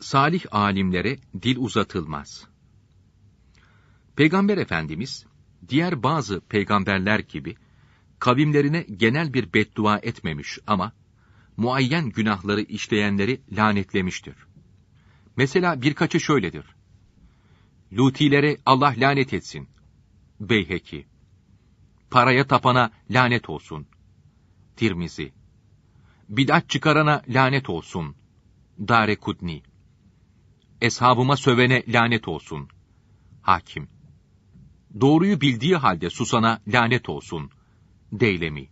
Salih alimlere dil uzatılmaz. Peygamber Efendimiz, diğer bazı peygamberler gibi, kavimlerine genel bir beddua etmemiş ama, muayyen günahları işleyenleri lanetlemiştir. Mesela birkaçı şöyledir. Lutilere Allah lanet etsin. Beyheki. Paraya tapana lanet olsun. Tirmizi. Bidat çıkarana lanet olsun. Dare Kudni. Eshabıma sövene lanet olsun. Hakim. Doğruyu bildiği halde susana lanet olsun. Deylemi.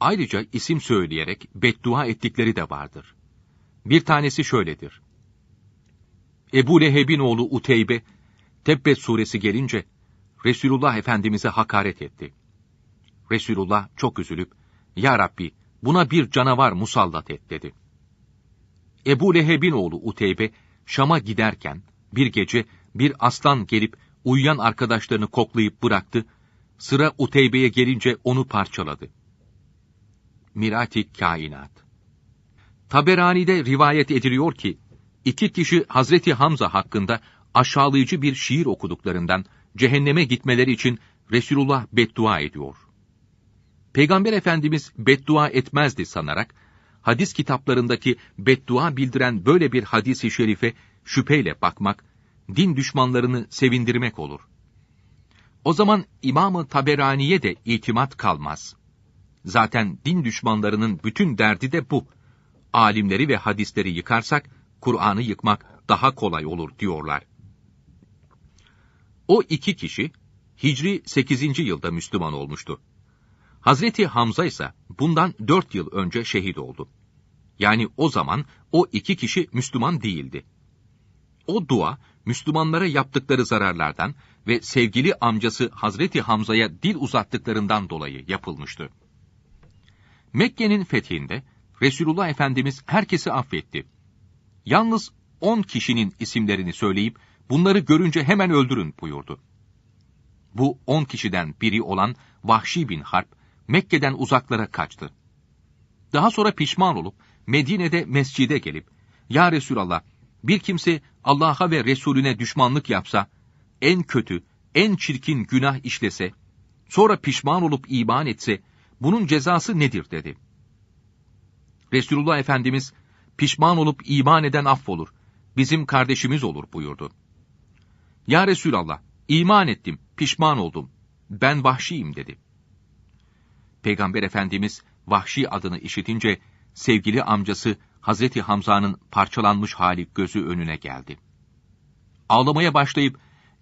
Ayrıca isim söyleyerek beddua ettikleri de vardır. Bir tanesi şöyledir. Ebu Leheb'in oğlu Uteybe, Tebbet suresi gelince, Resulullah Efendimiz'e hakaret etti. Resulullah çok üzülüp, Ya Rabbi, buna bir canavar musallat et dedi. Ebu Leheb'in oğlu Uteybe, Şam'a giderken, bir gece bir aslan gelip uyuyan arkadaşlarını koklayıp bıraktı, sıra Uteybe'ye gelince onu parçaladı. Miratik Kainat Taberani'de rivayet ediliyor ki, iki kişi Hazreti Hamza hakkında aşağılayıcı bir şiir okuduklarından cehenneme gitmeleri için Resulullah beddua ediyor. Peygamber Efendimiz beddua etmezdi sanarak, hadis kitaplarındaki beddua bildiren böyle bir hadisi şerife şüpheyle bakmak, din düşmanlarını sevindirmek olur. O zaman İmam-ı Taberani'ye de itimat kalmaz. Zaten din düşmanlarının bütün derdi de bu. Alimleri ve hadisleri yıkarsak, Kur'an'ı yıkmak daha kolay olur diyorlar. O iki kişi, Hicri 8. yılda Müslüman olmuştu. Hazreti Hamza ise bundan dört yıl önce şehit oldu. Yani o zaman o iki kişi Müslüman değildi. O dua, Müslümanlara yaptıkları zararlardan ve sevgili amcası Hazreti Hamza'ya dil uzattıklarından dolayı yapılmıştı. Mekke'nin fethinde Resulullah Efendimiz herkesi affetti. Yalnız on kişinin isimlerini söyleyip bunları görünce hemen öldürün buyurdu. Bu on kişiden biri olan Vahşi bin Harp Mekke'den uzaklara kaçtı. Daha sonra pişman olup Medine'de mescide gelip Ya Resulallah bir kimse Allah'a ve Resulüne düşmanlık yapsa, en kötü, en çirkin günah işlese, sonra pişman olup iman etse, bunun cezası nedir dedi. Resulullah Efendimiz, pişman olup iman eden affolur, bizim kardeşimiz olur buyurdu. Ya Resulallah, iman ettim, pişman oldum, ben vahşiyim dedi. Peygamber Efendimiz, vahşi adını işitince, sevgili amcası Hazreti Hamza'nın parçalanmış hali gözü önüne geldi. Ağlamaya başlayıp,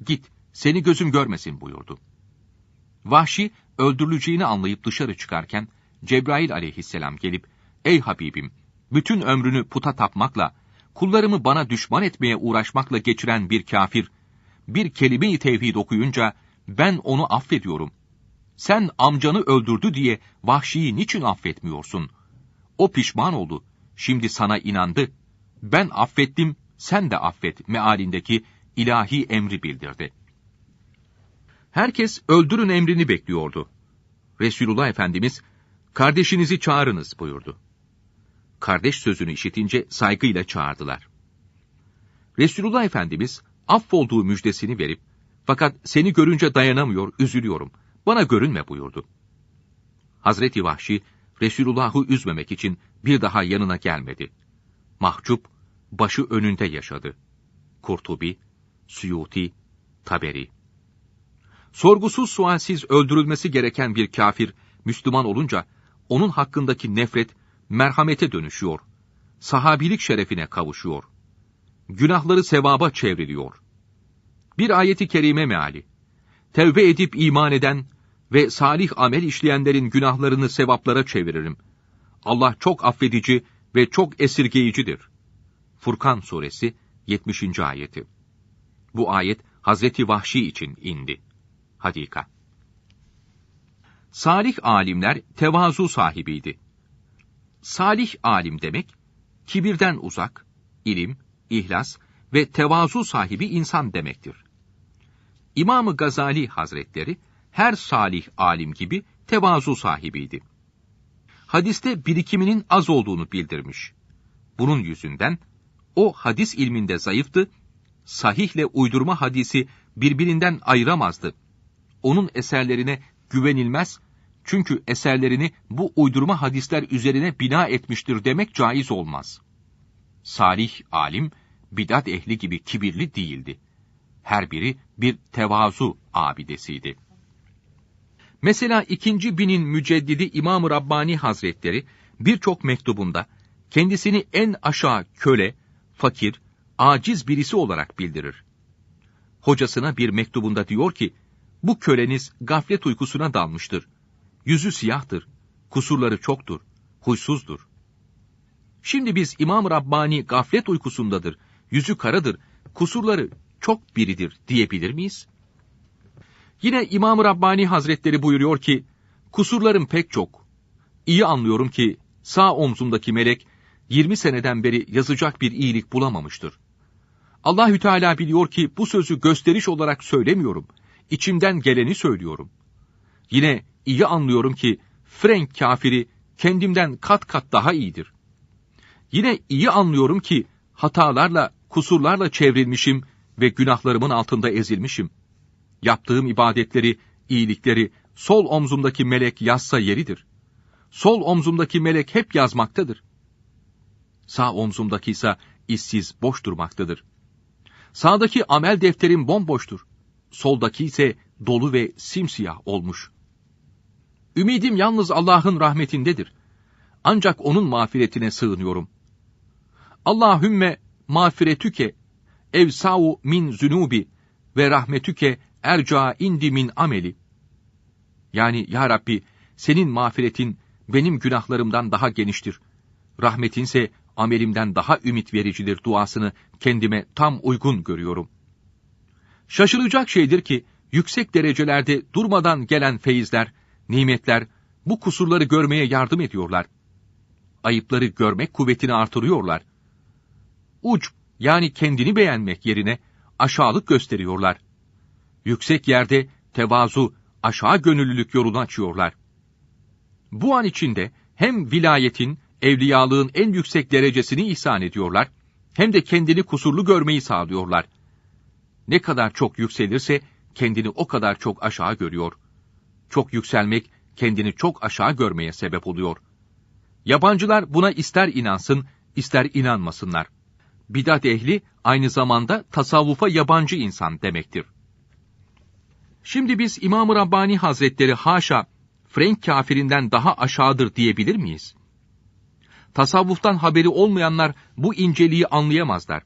git, seni gözüm görmesin buyurdu. Vahşi, öldürüleceğini anlayıp dışarı çıkarken, Cebrail aleyhisselam gelip, ey Habibim, bütün ömrünü puta tapmakla, kullarımı bana düşman etmeye uğraşmakla geçiren bir kafir, bir kelime-i tevhid okuyunca, ben onu affediyorum. Sen amcanı öldürdü diye vahşiyi niçin affetmiyorsun? O pişman oldu, şimdi sana inandı. Ben affettim, sen de affet mealindeki ilahi emri bildirdi. Herkes öldürün emrini bekliyordu. Resulullah Efendimiz, kardeşinizi çağırınız buyurdu. Kardeş sözünü işitince saygıyla çağırdılar. Resulullah Efendimiz, affolduğu müjdesini verip, fakat seni görünce dayanamıyor, üzülüyorum, bana görünme buyurdu. Hazreti Vahşi, Resulullah'ı üzmemek için bir daha yanına gelmedi. Mahcup, başı önünde yaşadı. Kurtubi, Suyuti, Taberi. Sorgusuz sualsiz öldürülmesi gereken bir kafir, Müslüman olunca, onun hakkındaki nefret, merhamete dönüşüyor. Sahabilik şerefine kavuşuyor. Günahları sevaba çevriliyor. Bir ayeti kerime meali. Tevbe edip iman eden ve salih amel işleyenlerin günahlarını sevaplara çeviririm. Allah çok affedici ve çok esirgeyicidir. Furkan suresi 70. ayeti. Bu ayet Hazreti Vahşi için indi. Hadika. Salih alimler tevazu sahibiydi. Salih alim demek, kibirden uzak, ilim, ihlas ve tevazu sahibi insan demektir. İmam-ı Gazali Hazretleri, her salih alim gibi tevazu sahibiydi. Hadiste birikiminin az olduğunu bildirmiş. Bunun yüzünden O hadis ilminde zayıftı, sahihle uydurma hadisi birbirinden ayıramazdı. Onun eserlerine güvenilmez, çünkü eserlerini bu uydurma hadisler üzerine bina etmiştir demek caiz olmaz. Salih alim, bidat ehli gibi kibirli değildi. Her biri bir tevazu abidesiydi. Mesela ikinci binin müceddidi İmam-ı Rabbani Hazretleri birçok mektubunda kendisini en aşağı köle, fakir, aciz birisi olarak bildirir. Hocasına bir mektubunda diyor ki, bu köleniz gaflet uykusuna dalmıştır. Yüzü siyahtır, kusurları çoktur, huysuzdur. Şimdi biz İmam Rabbani gaflet uykusundadır, yüzü karadır, kusurları çok biridir diyebilir miyiz? Yine İmam Rabbani Hazretleri buyuruyor ki, kusurlarım pek çok. İyi anlıyorum ki sağ omzumdaki melek 20 seneden beri yazacak bir iyilik bulamamıştır. Allahü Teala biliyor ki bu sözü gösteriş olarak söylemiyorum. İçimden geleni söylüyorum. Yine iyi anlıyorum ki Frank kafiri kendimden kat kat daha iyidir. Yine iyi anlıyorum ki hatalarla, kusurlarla çevrilmişim ve günahlarımın altında ezilmişim. Yaptığım ibadetleri, iyilikleri sol omzumdaki melek yazsa yeridir. Sol omzumdaki melek hep yazmaktadır. Sağ omzumdaki ise işsiz, boş durmaktadır. Sağdaki amel defterim bomboştur. Soldaki ise dolu ve simsiyah olmuş. Ümidim yalnız Allah'ın rahmetindedir. Ancak O'nun mağfiretine sığınıyorum. Allahümme mağfiretüke evsau min zunubi ve rahmetüke erca indi min ameli. Yani ya Rabbi senin mağfiretin benim günahlarımdan daha geniştir. Rahmetinse amelimden daha ümit vericidir duasını kendime tam uygun görüyorum. Şaşılacak şeydir ki yüksek derecelerde durmadan gelen feyizler, nimetler bu kusurları görmeye yardım ediyorlar. Ayıpları görmek kuvvetini artırıyorlar. Uç yani kendini beğenmek yerine aşağılık gösteriyorlar. Yüksek yerde tevazu, aşağı gönüllülük yolunu açıyorlar. Bu an içinde hem vilayetin, evliyalığın en yüksek derecesini ihsan ediyorlar, hem de kendini kusurlu görmeyi sağlıyorlar. Ne kadar çok yükselirse kendini o kadar çok aşağı görüyor. Çok yükselmek kendini çok aşağı görmeye sebep oluyor. Yabancılar buna ister inansın, ister inanmasınlar. Bidat ehli aynı zamanda tasavvufa yabancı insan demektir. Şimdi biz İmam-ı Rabbani Hazretleri haşa Frank kafirinden daha aşağıdır diyebilir miyiz? Tasavvuftan haberi olmayanlar bu inceliği anlayamazlar.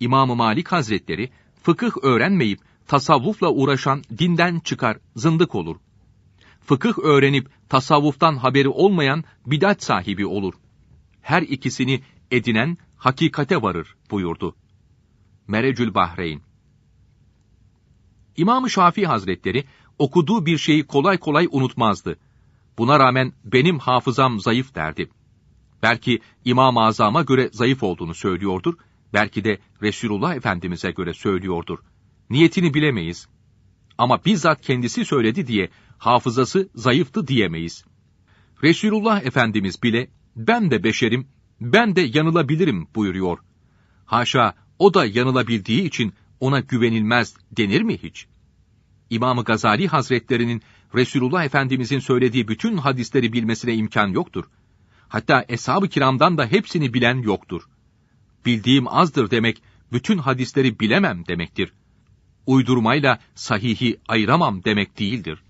İmam-ı Malik Hazretleri fıkıh öğrenmeyip tasavvufla uğraşan dinden çıkar, zındık olur. Fıkıh öğrenip tasavvuftan haberi olmayan bidat sahibi olur. Her ikisini edinen hakikate varır buyurdu. Merecül Bahreyn İmam-ı Şafii Hazretleri okuduğu bir şeyi kolay kolay unutmazdı. Buna rağmen benim hafızam zayıf derdi. Belki İmam-ı Azam'a göre zayıf olduğunu söylüyordur, belki de Resulullah Efendimiz'e göre söylüyordur. Niyetini bilemeyiz. Ama bizzat kendisi söyledi diye hafızası zayıftı diyemeyiz. Resulullah Efendimiz bile ben de beşerim, ben de yanılabilirim buyuruyor. Haşa o da yanılabildiği için ona güvenilmez denir mi hiç? İmam-ı Gazali Hazretlerinin Resulullah Efendimizin söylediği bütün hadisleri bilmesine imkan yoktur. Hatta eshab-ı kiramdan da hepsini bilen yoktur. Bildiğim azdır demek, bütün hadisleri bilemem demektir. Uydurmayla sahihi ayıramam demek değildir.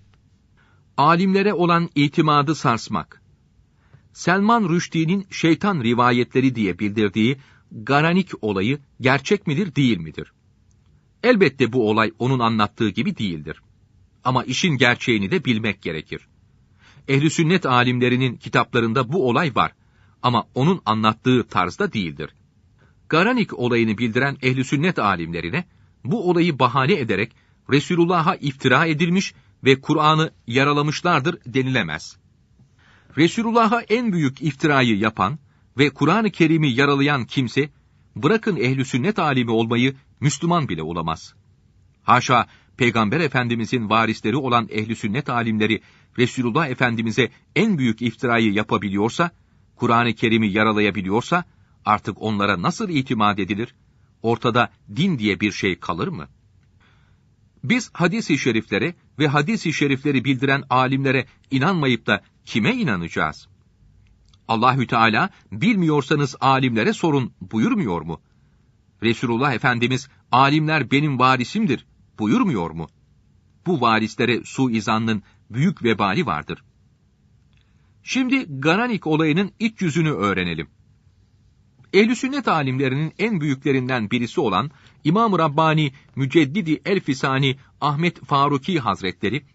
Alimlere olan itimadı sarsmak. Selman Rüşdi'nin şeytan rivayetleri diye bildirdiği Garanik olayı gerçek midir değil midir? Elbette bu olay onun anlattığı gibi değildir. Ama işin gerçeğini de bilmek gerekir. Ehli sünnet alimlerinin kitaplarında bu olay var ama onun anlattığı tarzda değildir. Garanik olayını bildiren ehli sünnet alimlerine bu olayı bahane ederek Resulullah'a iftira edilmiş ve Kur'an'ı yaralamışlardır denilemez. Resulullah'a en büyük iftirayı yapan ve Kur'an-ı Kerim'i yaralayan kimse, bırakın ehli sünnet alimi olmayı Müslüman bile olamaz. Haşa, Peygamber Efendimizin varisleri olan ehli sünnet alimleri Resulullah Efendimiz'e en büyük iftirayı yapabiliyorsa, Kur'an-ı Kerim'i yaralayabiliyorsa, Artık onlara nasıl itimat edilir? Ortada din diye bir şey kalır mı? Biz hadis-i şeriflere ve hadis-i şerifleri bildiren alimlere inanmayıp da kime inanacağız? Allahü Teala bilmiyorsanız alimlere sorun buyurmuyor mu? Resulullah Efendimiz alimler benim varisimdir buyurmuyor mu? Bu varislere suizanın büyük vebali vardır. Şimdi Gananik olayının iç yüzünü öğrenelim. Ehl-i sünnet alimlerinin en büyüklerinden birisi olan İmam-ı Rabbani Müceddidi Elfisani Ahmet Faruki Hazretleri,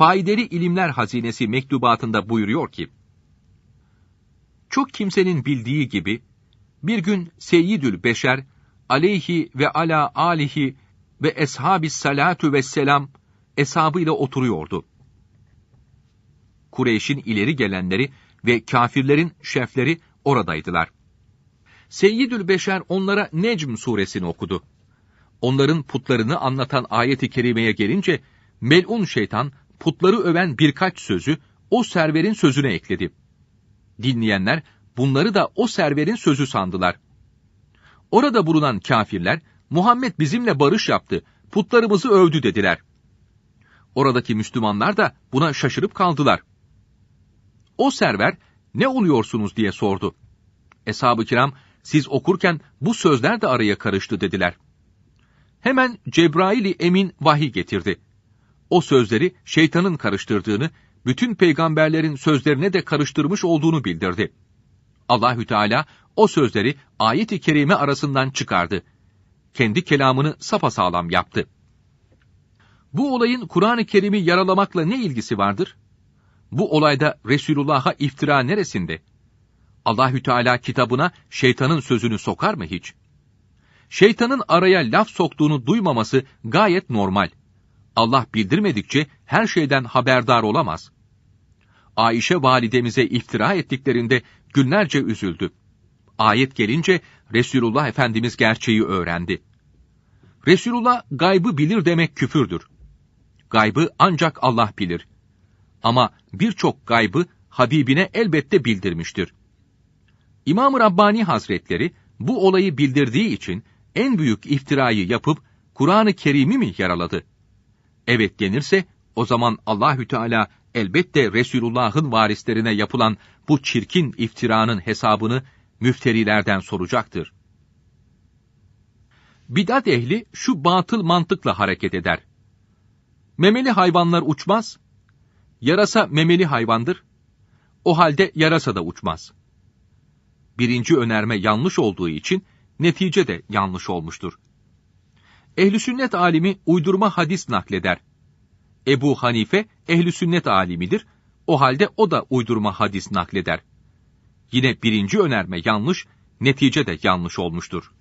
Faydalı İlimler Hazinesi mektubatında buyuruyor ki, Çok kimsenin bildiği gibi, bir gün Seyyidül Beşer, aleyhi ve ala alihi ve eshabis salatu ve selam, eshabıyla oturuyordu. Kureyş'in ileri gelenleri ve kafirlerin şefleri oradaydılar. Seyyidül Beşer onlara Necm suresini okudu. Onların putlarını anlatan ayeti kerimeye gelince, melun şeytan putları öven birkaç sözü o serverin sözüne ekledi. Dinleyenler bunları da o serverin sözü sandılar. Orada bulunan kafirler, Muhammed bizimle barış yaptı, putlarımızı övdü dediler. Oradaki Müslümanlar da buna şaşırıp kaldılar. O server, ne oluyorsunuz diye sordu. Eshab-ı kiram, siz okurken bu sözler de araya karıştı dediler. Hemen Cebrail-i Emin vahiy getirdi. O sözleri şeytanın karıştırdığını, bütün peygamberlerin sözlerine de karıştırmış olduğunu bildirdi. Allahü Teala o sözleri ayet-i kerime arasından çıkardı. Kendi kelamını sapasağlam yaptı. Bu olayın Kur'an-ı Kerim'i yaralamakla ne ilgisi vardır? Bu olayda Resulullah'a iftira neresinde? Allahü Teala kitabına şeytanın sözünü sokar mı hiç? Şeytanın araya laf soktuğunu duymaması gayet normal. Allah bildirmedikçe her şeyden haberdar olamaz. Ayşe validemize iftira ettiklerinde günlerce üzüldü. Ayet gelince Resulullah Efendimiz gerçeği öğrendi. Resulullah gaybı bilir demek küfürdür. Gaybı ancak Allah bilir. Ama birçok gaybı Habibine elbette bildirmiştir. İmam-ı Rabbani Hazretleri bu olayı bildirdiği için en büyük iftirayı yapıp Kur'an-ı Kerim'i mi yaraladı? Evet denirse o zaman Allahü Teala elbette Resulullah'ın varislerine yapılan bu çirkin iftiranın hesabını müfterilerden soracaktır. Bidat ehli şu batıl mantıkla hareket eder. Memeli hayvanlar uçmaz, yarasa memeli hayvandır, o halde yarasa da uçmaz. Birinci önerme yanlış olduğu için netice de yanlış olmuştur. Ehli sünnet alimi uydurma hadis nakleder. Ebu Hanife ehli sünnet alimidir. O halde o da uydurma hadis nakleder. Yine birinci önerme yanlış, netice de yanlış olmuştur.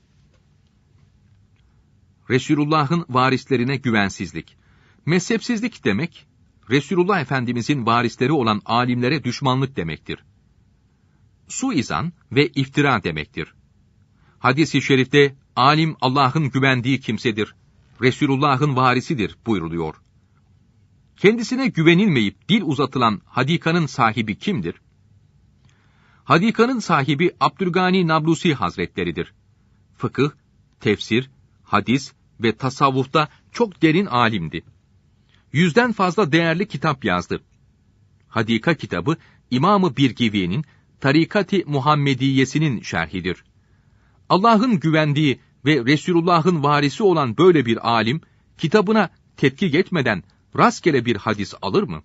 Resulullah'ın varislerine güvensizlik. Mezhepsizlik demek, Resulullah Efendimizin varisleri olan alimlere düşmanlık demektir. Suizan ve iftira demektir. Hadis-i şerifte alim Allah'ın güvendiği kimsedir, Resulullah'ın varisidir buyruluyor. Kendisine güvenilmeyip dil uzatılan hadikanın sahibi kimdir? Hadikanın sahibi Abdülgani Nablusi Hazretleridir. Fıkıh, tefsir, hadis ve tasavvufta çok derin alimdi. Yüzden fazla değerli kitap yazdı. Hadika kitabı İmamı Birgivi'nin Tarikati Muhammediyesinin şerhidir. Allah'ın güvendiği ve Resulullah'ın varisi olan böyle bir alim, kitabına tetkik etmeden rastgele bir hadis alır mı?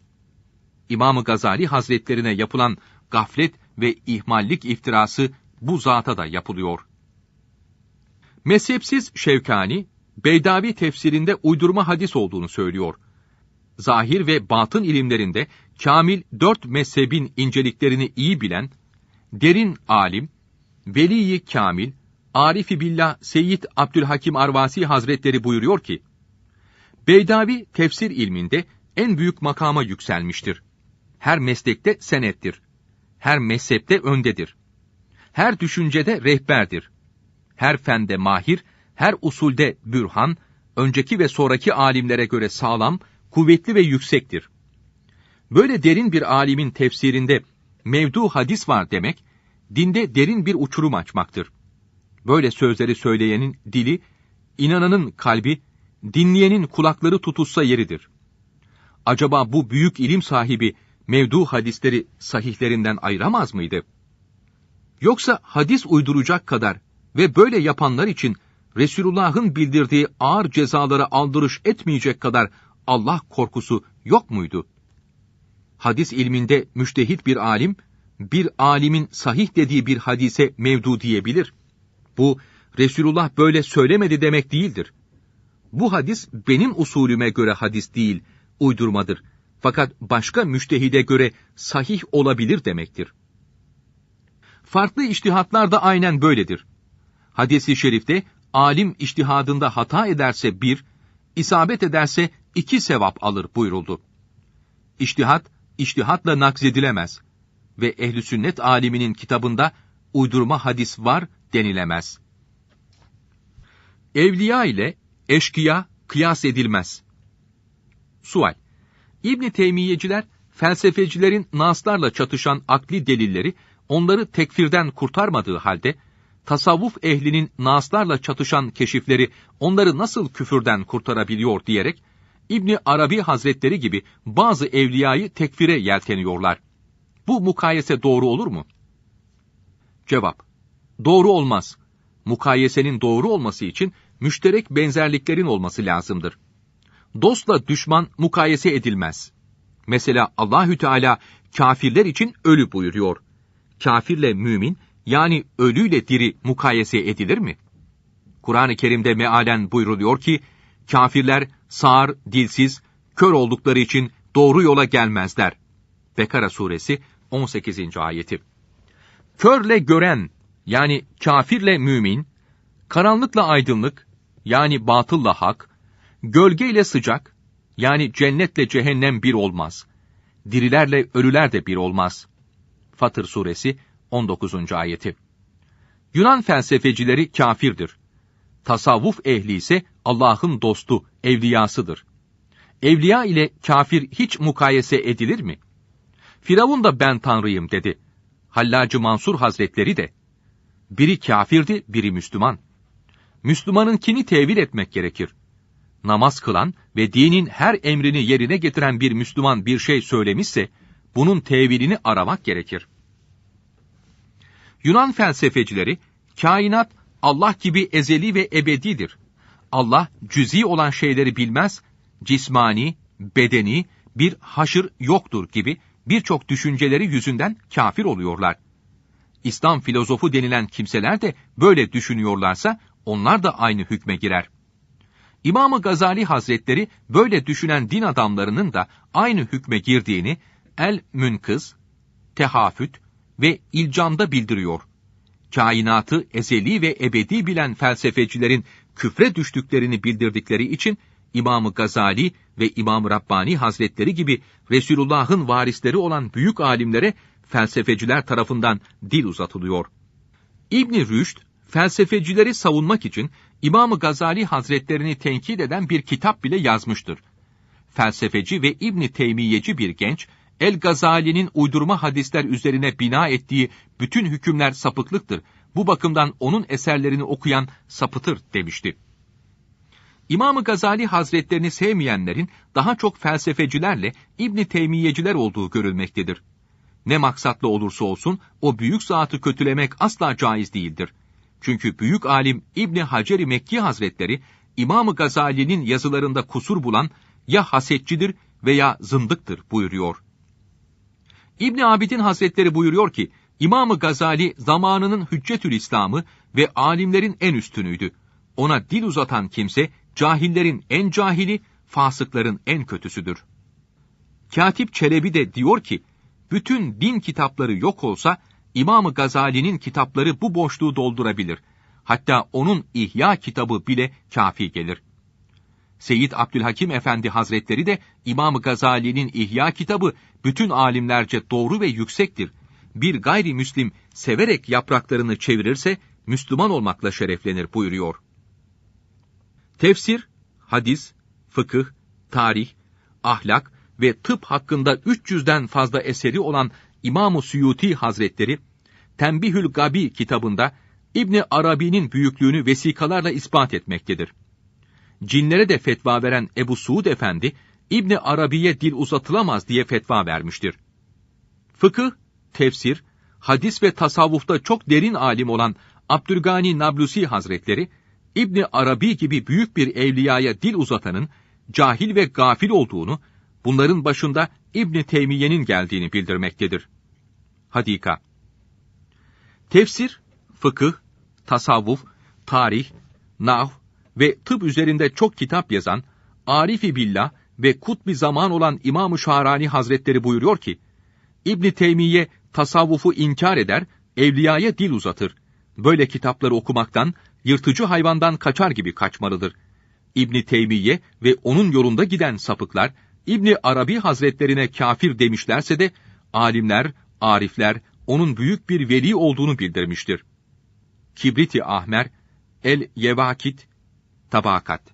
İmam-ı Gazali Hazretlerine yapılan gaflet ve ihmallik iftirası bu zata da yapılıyor. Mezhepsiz Şevkani, Beydavi tefsirinde uydurma hadis olduğunu söylüyor. Zahir ve batın ilimlerinde kamil dört mezhebin inceliklerini iyi bilen, derin alim, veliyi kamil, Arifi Billah Seyyid Abdülhakim Arvasi Hazretleri buyuruyor ki, Beydavi tefsir ilminde en büyük makama yükselmiştir. Her meslekte senettir. Her mezhepte öndedir. Her düşüncede rehberdir. Her fende mahir, her usulde bürhan, önceki ve sonraki alimlere göre sağlam, kuvvetli ve yüksektir. Böyle derin bir alimin tefsirinde mevdu hadis var demek, dinde derin bir uçurum açmaktır. Böyle sözleri söyleyenin dili, inananın kalbi, dinleyenin kulakları tutuşsa yeridir. Acaba bu büyük ilim sahibi mevdu hadisleri sahihlerinden ayıramaz mıydı? Yoksa hadis uyduracak kadar ve böyle yapanlar için Resulullah'ın bildirdiği ağır cezalara aldırış etmeyecek kadar Allah korkusu yok muydu? Hadis ilminde müştehit bir alim, bir alimin sahih dediği bir hadise mevdu diyebilir. Bu, Resulullah böyle söylemedi demek değildir. Bu hadis benim usulüme göre hadis değil, uydurmadır. Fakat başka müştehide göre sahih olabilir demektir. Farklı iştihatlar da aynen böyledir. Hadis-i şerifte alim iştihadında hata ederse bir, isabet ederse iki sevap alır buyuruldu. İştihat, iştihatla nakzedilemez ve ehli sünnet aliminin kitabında uydurma hadis var denilemez. Evliya ile eşkıya kıyas edilmez. Sual İbni Teymiyeciler, felsefecilerin naslarla çatışan akli delilleri, onları tekfirden kurtarmadığı halde, tasavvuf ehlinin naslarla çatışan keşifleri onları nasıl küfürden kurtarabiliyor diyerek, İbni Arabi Hazretleri gibi bazı evliyayı tekfire yelteniyorlar. Bu mukayese doğru olur mu? Cevap. Doğru olmaz. Mukayesenin doğru olması için müşterek benzerliklerin olması lazımdır. Dostla düşman mukayese edilmez. Mesela Allahü Teala kafirler için ölü buyuruyor. Kafirle mümin yani ölüyle diri mukayese edilir mi? Kur'an-ı Kerim'de mealen buyruluyor ki kafirler sağır, dilsiz, kör oldukları için doğru yola gelmezler. Bekara suresi 18. ayeti. Körle gören yani kafirle mümin, karanlıkla aydınlık yani batılla hak, gölgeyle sıcak yani cennetle cehennem bir olmaz. Dirilerle ölüler de bir olmaz. Fatır suresi 19. ayeti. Yunan felsefecileri kafirdir. Tasavvuf ehli ise Allah'ın dostu, evliyasıdır. Evliya ile kafir hiç mukayese edilir mi? Firavun da ben tanrıyım dedi. Hallacı Mansur Hazretleri de. Biri kafirdi, biri Müslüman. Müslümanınkini tevil etmek gerekir. Namaz kılan ve dinin her emrini yerine getiren bir Müslüman bir şey söylemişse, bunun tevilini aramak gerekir. Yunan felsefecileri, kainat Allah gibi ezeli ve ebedidir. Allah cüzi olan şeyleri bilmez, cismani, bedeni, bir haşır yoktur gibi birçok düşünceleri yüzünden kafir oluyorlar. İslam filozofu denilen kimseler de böyle düşünüyorlarsa onlar da aynı hükme girer. İmam-ı Gazali Hazretleri böyle düşünen din adamlarının da aynı hükme girdiğini El Münkız, Tehafüt ve İlcam'da bildiriyor. Kainatı ezeli ve ebedi bilen felsefecilerin küfre düştüklerini bildirdikleri için İmam-ı Gazali ve İmam Rabbani Hazretleri gibi Resulullah'ın varisleri olan büyük alimlere felsefeciler tarafından dil uzatılıyor. İbni Rüşd, felsefecileri savunmak için İmam-ı Gazali Hazretlerini tenkit eden bir kitap bile yazmıştır. Felsefeci ve İbni Teymiyeci bir genç, El Gazali'nin uydurma hadisler üzerine bina ettiği bütün hükümler sapıklıktır. Bu bakımdan onun eserlerini okuyan sapıtır demişti. İmam-ı Gazali Hazretlerini sevmeyenlerin daha çok felsefecilerle İbni Teymiyeciler olduğu görülmektedir. Ne maksatlı olursa olsun o büyük zatı kötülemek asla caiz değildir. Çünkü büyük alim İbni Haceri Mekki Hazretleri İmam-ı Gazali'nin yazılarında kusur bulan ya hasetçidir veya zındıktır buyuruyor. İbni Abidin Hazretleri buyuruyor ki İmam-ı Gazali zamanının hüccetül İslam'ı ve alimlerin en üstünüydü. Ona dil uzatan kimse cahillerin en cahili, fasıkların en kötüsüdür. Katip Çelebi de diyor ki, bütün din kitapları yok olsa, İmam-ı Gazali'nin kitapları bu boşluğu doldurabilir. Hatta onun İhya kitabı bile kafi gelir. Seyyid Abdülhakim Efendi Hazretleri de İmam-ı Gazali'nin İhya kitabı bütün alimlerce doğru ve yüksektir. Bir gayrimüslim severek yapraklarını çevirirse Müslüman olmakla şereflenir buyuruyor. Tefsir, hadis, fıkıh, tarih, ahlak ve tıp hakkında 300'den fazla eseri olan İmam-ı Suyuti Hazretleri, Tembihül Gabi kitabında İbni Arabi'nin büyüklüğünü vesikalarla ispat etmektedir. Cinlere de fetva veren Ebu Suud Efendi, İbni Arabi'ye dil uzatılamaz diye fetva vermiştir. Fıkıh, tefsir, hadis ve tasavvufta çok derin alim olan Abdülgani Nablusi Hazretleri, İbni Arabi gibi büyük bir evliyaya dil uzatanın cahil ve gafil olduğunu, bunların başında İbni Teymiye'nin geldiğini bildirmektedir. Hadika Tefsir, fıkıh, tasavvuf, tarih, nah ve tıp üzerinde çok kitap yazan Arifi Billah ve Kutbi Zaman olan İmam-ı Şahrani Hazretleri buyuruyor ki, İbni Teymiye tasavvufu inkar eder, evliyaya dil uzatır. Böyle kitapları okumaktan, yırtıcı hayvandan kaçar gibi kaçmalıdır. İbni Teymiye ve onun yolunda giden sapıklar, İbni Arabi Hazretlerine kafir demişlerse de, alimler, arifler, onun büyük bir veli olduğunu bildirmiştir. Kibriti Ahmer, El Yevakit, Tabakat